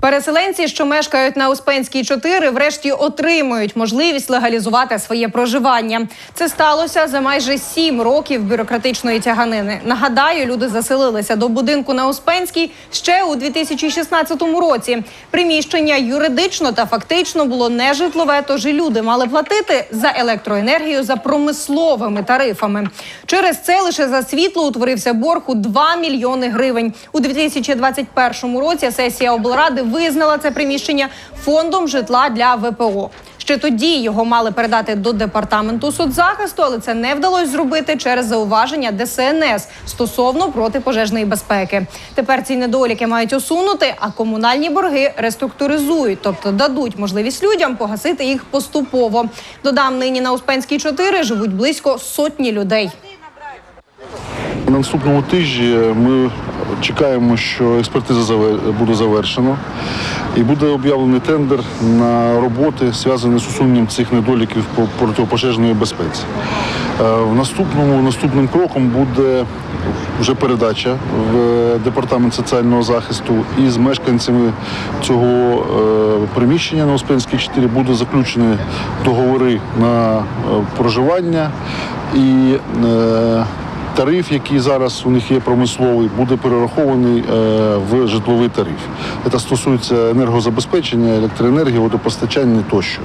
Переселенці, що мешкають на Успенській 4, врешті отримують можливість легалізувати своє проживання. Це сталося за майже сім років бюрократичної тяганини. Нагадаю, люди заселилися до будинку на Успенській ще у 2016 році. Приміщення юридично та фактично було нежитлове, тож і люди мали платити за електроенергію за промисловими тарифами. Через це лише за світло утворився борг у 2 мільйони гривень. У 2021 році сесія облради визнала це приміщення фондом житла для ВПО. Ще тоді його мали передати до департаменту соцзахисту, але це не вдалося зробити через зауваження ДСНС стосовно протипожежної безпеки. Тепер ці недоліки мають усунути, а комунальні борги реструктуризують, тобто дадуть можливість людям погасити їх поступово. Додам нині на Успенській 4 живуть близько сотні людей. На наступному тижні ми чекаємо, що експертиза буде завершена. І буде об'явлений тендер на роботи, зв'язані з усуненням цих недоліків по протипожежної безпеці. Е, В наступному наступним кроком буде вже передача в департамент соціального захисту. І з мешканцями цього е, приміщення на Успенській 4 будуть заключені договори на е, проживання. І Тариф, який зараз у них є промисловий, буде перерахований е, в житловий тариф. Це стосується енергозабезпечення, електроенергії, водопостачання тощо.